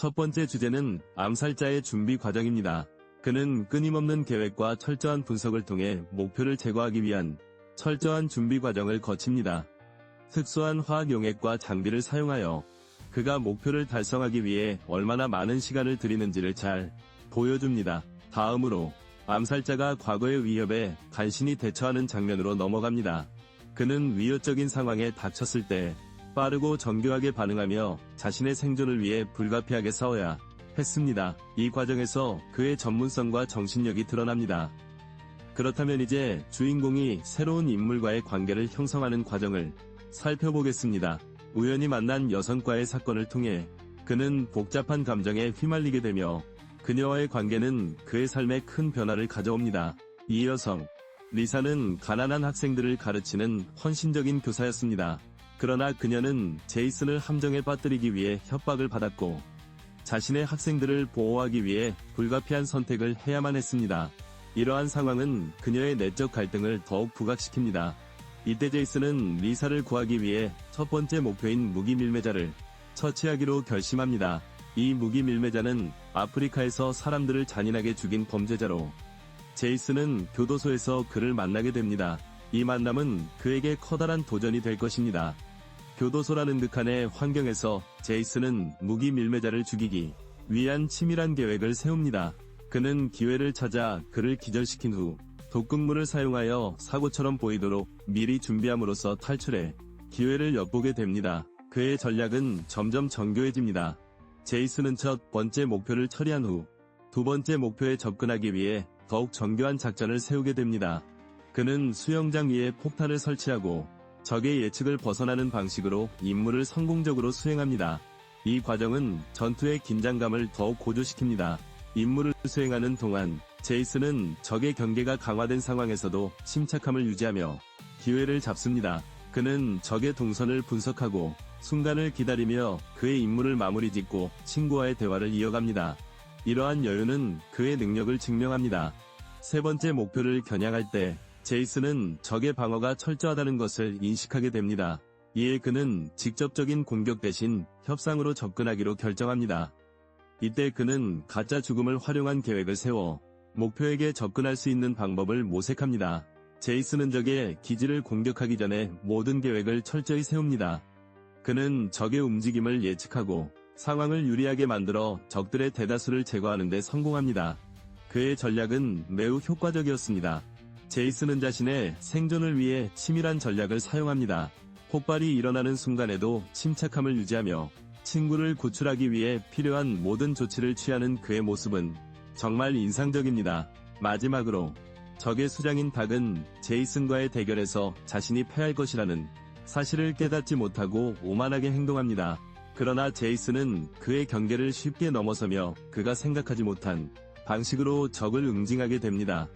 첫 번째 주제는 암살자의 준비 과정입니다. 그는 끊임없는 계획과 철저한 분석을 통해 목표를 제거하기 위한 철저한 준비 과정을 거칩니다. 특수한 화학 용액과 장비를 사용하여 그가 목표를 달성하기 위해 얼마나 많은 시간을 들이는지를 잘 보여줍니다. 다음으로 암살자가 과거의 위협에 간신히 대처하는 장면으로 넘어갑니다. 그는 위협적인 상황에 닥쳤을 때 빠르고 정교하게 반응하며 자신의 생존을 위해 불가피하게 싸워야 했습니다. 이 과정에서 그의 전문성과 정신력이 드러납니다. 그렇다면 이제 주인공이 새로운 인물과의 관계를 형성하는 과정을 살펴보겠습니다. 우연히 만난 여성과의 사건을 통해 그는 복잡한 감정에 휘말리게 되며 그녀와의 관계는 그의 삶에 큰 변화를 가져옵니다. 이 여성, 리사는 가난한 학생들을 가르치는 헌신적인 교사였습니다. 그러나 그녀는 제이슨을 함정에 빠뜨리기 위해 협박을 받았고 자신의 학생들을 보호하기 위해 불가피한 선택을 해야만 했습니다. 이러한 상황은 그녀의 내적 갈등을 더욱 부각시킵니다. 이때 제이슨은 리사를 구하기 위해 첫 번째 목표인 무기 밀매자를 처치하기로 결심합니다. 이 무기 밀매자는 아프리카에서 사람들을 잔인하게 죽인 범죄자로 제이슨은 교도소에서 그를 만나게 됩니다. 이 만남은 그에게 커다란 도전이 될 것입니다. 교도소라는 극한의 환경에서 제이슨은 무기 밀매자를 죽이기 위한 치밀한 계획을 세웁니다. 그는 기회를 찾아 그를 기절시킨 후 독극물을 사용하여 사고처럼 보이도록 미리 준비함으로써 탈출해 기회를 엿보게 됩니다. 그의 전략은 점점 정교해집니다. 제이슨은 첫 번째 목표를 처리한 후 두 번째 목표에 접근하기 위해 더욱 정교한 작전을 세우게 됩니다. 그는 수영장 위에 폭탄을 설치하고 적의 예측을 벗어나는 방식으로 임무를 성공적으로 수행합니다. 이 과정은 전투의 긴장감을 더욱 고조시킵니다. 임무를 수행하는 동안 제이슨은 적의 경계가 강화된 상황에서도 침착함을 유지하며 기회를 잡습니다. 그는 적의 동선을 분석하고 순간을 기다리며 그의 임무를 마무리 짓고 친구와의 대화를 이어갑니다. 이러한 여유는 그의 능력을 증명합니다. 세 번째 목표를 겨냥할 때 제이슨은 적의 방어가 철저하다는 것을 인식하게 됩니다. 이에 그는 직접적인 공격 대신 협상으로 접근하기로 결정합니다. 이때 그는 가짜 죽음을 활용한 계획을 세워 목표에게 접근할 수 있는 방법을 모색합니다. 제이슨은 적의 기지를 공격하기 전에 모든 계획을 철저히 세웁니다. 그는 적의 움직임을 예측하고 상황을 유리하게 만들어 적들의 대다수를 제거하는 데 성공합니다. 그의 전략은 매우 효과적이었습니다. 제이슨은 자신의 생존을 위해 치밀한 전략을 사용합니다. 폭발이 일어나는 순간에도 침착함을 유지하며 친구를 구출하기 위해 필요한 모든 조치를 취하는 그의 모습은 정말 인상적입니다. 마지막으로 적의 수장인 닭은 제이슨과의 대결에서 자신이 패할 것이라는 사실을 깨닫지 못하고 오만하게 행동합니다. 그러나 제이슨은 그의 경계를 쉽게 넘어서며 그가 생각하지 못한 방식으로 적을 응징하게 됩니다.